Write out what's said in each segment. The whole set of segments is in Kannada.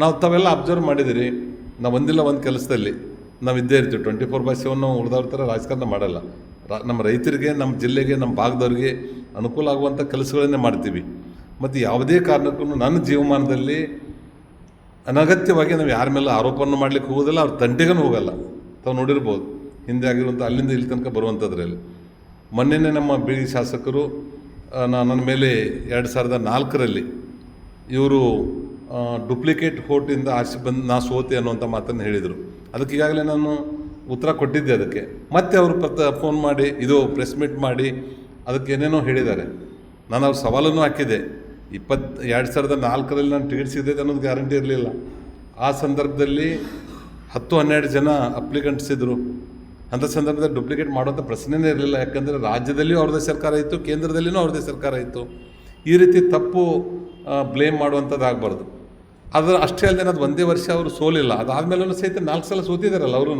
ನಾವು ತಾವೆಲ್ಲ ಅಬ್ಸರ್ವ್ ಮಾಡಿದಿರಿ. ನಾವು ಒಂದಿಲ್ಲ ಒಂದು ಕೆಲಸದಲ್ಲಿ. ನಾವು ಇದ್ದೇ ಇರ್ತೀವಿ. ಟ್ವೆಂಟಿ ಫೋರ್ ಬೈ ಸೆವೆನ್ ಉಳಿದವ್ರ ಥರ ರಾಜಕಾರಣ ಮಾಡಲ್ಲ. ರಾ, ನಮ್ಮ ರೈತರಿಗೆ, ನಮ್ಮ ಜಿಲ್ಲೆಗೆ, ನಮ್ಮ ಭಾಗದವ್ರಿಗೆ ಅನುಕೂಲ ಆಗುವಂಥ ಕೆಲಸಗಳನ್ನೇ ಮಾಡ್ತೀವಿ. ಮತ್ತು ಯಾವುದೇ ಕಾರಣಕ್ಕೂ ನನ್ನ ಜೀವಮಾನದಲ್ಲಿ ಅನಗತ್ಯವಾಗಿ ನಾವು ಯಾರ ಮೇಲೆ ಆರೋಪವನ್ನು ಮಾಡ್ಲಿಕ್ಕೆ ಹೋಗೋದಿಲ್ಲ, ಅವ್ರ ತಂಟೆಗೂ ಹೋಗಲ್ಲ. ತಾವು ನೋಡಿರ್ಬೋದು. ಹಿಂದೆ ಆಗಿರುವಂಥ ಅಲ್ಲಿಂದ ಇಲ್ಲಿ ತನಕ ಬರುವಂಥದ್ರಲ್ಲಿ ಮೊನ್ನೆನೇ ನಮ್ಮ ಬೀದಿ ಶಾಸಕರು ನನ್ನ ಮೇಲೆ ಎರಡು ಸಾವಿರದ ನಾಲ್ಕರಲ್ಲಿ ಇವರು ಡುಪ್ಲಿಕೇಟ್ ಹೋಟಿಂದ ಆಸೆ ಬಂದು ನಾ ಸೋತೆ ಅನ್ನುವಂಥ ಮಾತನ್ನು ಹೇಳಿದರು. ಅದಕ್ಕೆ ಈಗಾಗಲೇ ನಾನು ಉತ್ತರ ಕೊಟ್ಟಿದ್ದೆ ಅದಕ್ಕೆ. ಮತ್ತೆ ಅವರು ಪ್ರತ ಫೋನ್ ಮಾಡಿ, ಇದು ಪ್ರೆಸ್ ಮೀಟ್ ಮಾಡಿ, ಅದಕ್ಕೆ ಏನೇನೋ ಹೇಳಿದ್ದಾರೆ. ನಾನು ಅವ್ರ ಸವಾಲನ್ನು ಹಾಕಿದೆ ಇಪ್ಪತ್ತು ಎರಡು ಸಾವಿರದ ನಾಲ್ಕರಲ್ಲಿ ನಾನು ಟಿಕೆಟ್ ಸಿಗ್ತೈತೆ ಅನ್ನೋದು ಗ್ಯಾರಂಟಿ ಇರಲಿಲ್ಲ. ಆ ಸಂದರ್ಭದಲ್ಲಿ ಹತ್ತು, ಹನ್ನೆರಡು ಜನ ಅಪ್ಲಿಕೆಂಟ್ಸ್ ಇದ್ದರು ಅಂಥ ಸಂದರ್ಭದಲ್ಲಿ ಡುಪ್ಲಿಕೇಟ್ ಮಾಡುವಂಥ ಪ್ರಶ್ನೆನೇ ಇರಲಿಲ್ಲ. ಯಾಕಂದರೆ ರಾಜ್ಯದಲ್ಲಿಯೂ ಅವ್ರದ್ದೇ ಸರ್ಕಾರ ಇತ್ತು ಕೇಂದ್ರದಲ್ಲಿಯೂ ಅವ್ರದ್ದೇ ಸರ್ಕಾರ ಇತ್ತು. ಈ ರೀತಿ ತಪ್ಪು ಬ್ಲೇಮ್ ಮಾಡುವಂಥದ್ದು ಆಗಬಾರ್ದು ಅದು ಅಷ್ಟೇ ಅಲ್ಲದೆ ಅದು ಒಂದೇ ವರ್ಷ ಅವರು ಸೋಲಿಲ್ಲ. ಅದಾದಮೇಲೂ ಸಹಿತ ನಾಲ್ಕು ಸಲ ಸೋತಿದ್ದಾರಲ್ಲ ಅವರೂ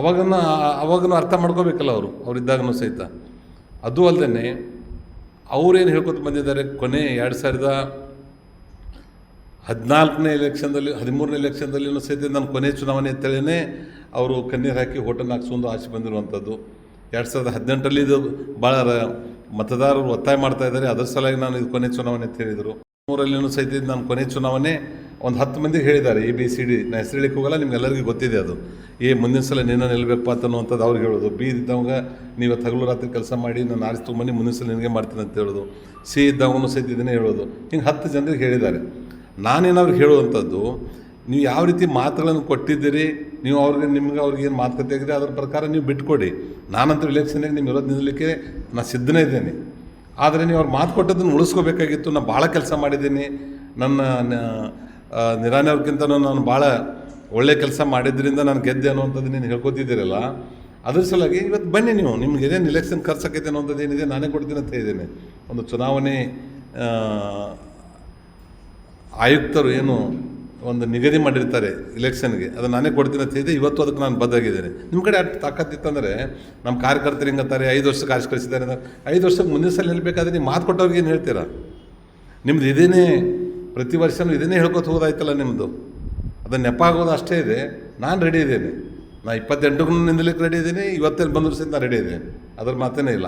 ಅವಾಗನ ಅವಾಗನು ಅರ್ಥ ಮಾಡ್ಕೋಬೇಕಲ್ಲ ಅವರು, ಅವರಿದ್ದಾಗನೂ ಸಹಿತ. ಅದು ಅಲ್ಲದೆ ಅವರೇನು ಹೇಳ್ಕೊತ ಬಂದಿದ್ದಾರೆ, ಕೊನೆ ಎರಡು ಸಾವಿರದ ಹದಿನಾಲ್ಕನೇ ಎಲೆಕ್ಷನ್ದಲ್ಲಿ, ಹದಿಮೂರನೇ ಎಲೆಕ್ಷನ್ದಲ್ಲಿನೂ ಸಹಿತ ನಾನು ಕೊನೆ ಚುನಾವಣೆ ಅಂತೇಳಿನೇ ಅವರು ಕಣ್ಣೀರು ಹಾಕಿ ಹೋಟೆಲ್ ಹಾಕ್ಸೊಂದು ಆಸೆ ಬಂದಿರುವಂಥದ್ದು. ಎರಡು ಸಾವಿರದ ಹದಿನೆಂಟರಲ್ಲಿ ಇದು ಭಾಳ ಮತದಾರರು ಒತ್ತಾಯ ಮಾಡ್ತಾ ಇದ್ದಾರೆ, ಅದರ ಸಲುವಾಗಿ ನಾನು ಇದು ಕೊನೆ ಚುನಾವಣೆ ಅಂತ ಹೇಳಿದರು. ಮೂರಲ್ಲಿನೂ ಸಹಿತ ಇದು ನಾನು ಕೊನೆ ಚುನಾವಣೆ ಒಂದು ಹತ್ತು ಮಂದಿಗೆ ಹೇಳಿದ್ದಾರೆ ಎ, ಬಿ, ಸಿ, ಡಿ, ನಾ ಹೆಸರು ಹೇಳಿಕ್ಕೆ ಹೋಗಲ್ಲ ನಿಮ್ಗೆಲ್ಲರಿಗೂ ಗೊತ್ತಿದೆ ಅದು. ಏ, ಮುಂದಿನ ಸಲ ನಿನ್ನ ನಿಲ್ಬೇಕಪ್ಪ ಅನ್ನುವಂಥದ್ದು ಅವ್ರಿಗೆ ಹೇಳೋದು. ಬಿ ಇದ್ದವಾಗ ನೀವು ತಗಲು ರಾತ್ರಿ ಕೆಲಸ ಮಾಡಿ ನಾನು ಆರಿಸಿ ಮನೆ ಮುಂದಿನ ಸಲ ನಿನಗೆ ಮಾಡ್ತೀನಿ ಅಂತ ಹೇಳೋದು. ಸಿ ಇದ್ದವನು ಸಹಿತ ಇದನ್ನೇ ಹೇಳೋದು. ಹಿಂಗೆ ಹತ್ತು ಜನರಿಗೆ ಹೇಳಿದ್ದಾರೆ. ನಾನೇನವ್ರಿಗೆ ಹೇಳುವಂಥದ್ದು, ನೀವು ಯಾವ ರೀತಿ ಮಾತುಗಳನ್ನು ಕೊಟ್ಟಿದ್ದೀರಿ, ನೀವು ಅವ್ರಿಗೆ, ನಿಮ್ಗೆ ಅವ್ರಿಗೆ ಏನು ಮಾತುಕತೆ ಆಗಿದೆ, ಅದ್ರ ಪ್ರಕಾರ ನೀವು ಬಿಟ್ಕೊಡಿ. ನಾನಂತೂ ಇಲೆಕ್ಷನ್ಗೆ ನಿಮ್ಮ ಇರೋದು ನಿಲ್ಲಲಿಕ್ಕೆ ನಾನು ಸಿದ್ಧನೇ ಇದ್ದೇನೆ. ಆದರೆ ನೀವು ಅವ್ರು ಮಾತು ಕೊಟ್ಟದ್ದನ್ನು ಉಳಿಸ್ಕೋಬೇಕಾಗಿತ್ತು. ನಾನು ಭಾಳ ಕೆಲಸ ಮಾಡಿದ್ದೀನಿ. ನನ್ನ ನಿರಾಣಿ ಅವ್ರಿಗಿಂತನೂ ನಾನು ಭಾಳ ಒಳ್ಳೆ ಕೆಲಸ ಮಾಡಿದ್ರಿಂದ ನಾನು ಗೆದ್ದೆ ಅನ್ನುವಂಥದ್ದು ನೀನು ಹೇಳ್ಕೊತಿದ್ದೀರಲ್ಲ. ಅದ್ರ ಸಲುವಾಗಿ ಇವತ್ತು ಬನ್ನಿ ನೀವು. ನಿಮ್ಗೆ ಏನೇನು ಇಲೆಕ್ಷನ್ ಖರ್ಚಾಕೈತೆ ಅನ್ನೋಂಥದ್ದು ಏನಿದೆ ನಾನೇ ಕೊಡ್ತೀನಿ ಅಂತ ಹೇಳಿದ್ದೀನಿ. ಒಂದು ಚುನಾವಣೆ ಆಯುಕ್ತರು ಏನು ಒಂದು ನಿಗದಿ ಮಾಡಿರ್ತಾರೆ ಇಲೆಕ್ಷನ್ಗೆ ಅದು ನಾನೇ ಕೊಡ್ತೀನಿ ಅಂತ ಹೇಳಿದೆ ಇವತ್ತು ಅದಕ್ಕೆ ನಾನು ಬದ್ದಾಗಿದ್ದೇನೆ ನಿಮ್ಮ ಕಡೆ ಅಷ್ಟು ತಾಕತ್ತಿತ್ತಂದರೆ ನಮ್ಮ ಕಾರ್ಯಕರ್ತರು ಹಿಂಗತ್ತಾರೆ ಐದು ವರ್ಷ ಕಾರ್ಯ ಕಳಿಸಿದ್ದಾರೆ ಅಂದ್ರೆ ಐದು ವರ್ಷಕ್ಕೆ ಮುಂದಿನ ಸಲ ನಿಲ್ಬೇಕಾದ್ರೆ ನೀವು ಮಾತು ಕೊಟ್ಟವ್ರಿಗೆ ಏನು ಹೇಳ್ತೀರಾ? ನಿಮ್ದು ಇದೇನೇ ಪ್ರತಿ ವರ್ಷವೂ ಇದನ್ನೇ ಹೇಳ್ಕೊತ ಹೋದಾಯ್ತಲ್ಲ ನಿಮ್ಮದು ಅದು ನೆಪ ಆಗೋದು ಅಷ್ಟೇ ಇದೆ. ನಾನು ರೆಡಿ ಇದ್ದೇನೆ. ನಾ ಇಪ್ಪತ್ತೆಂಟಕ್ಕೂ ನಿಂದಲಿಕ್ಕೆ ರೆಡಿ ಇದ್ದೀನಿ. ಇವತ್ತೆಲ್ಲಿ ಬಂದರೂ ಸಹಿತ ನಾನು ರೆಡಿ ಇದ್ದೇನೆ. ಅದ್ರ ಮಾತೇನೇ ಇಲ್ಲ.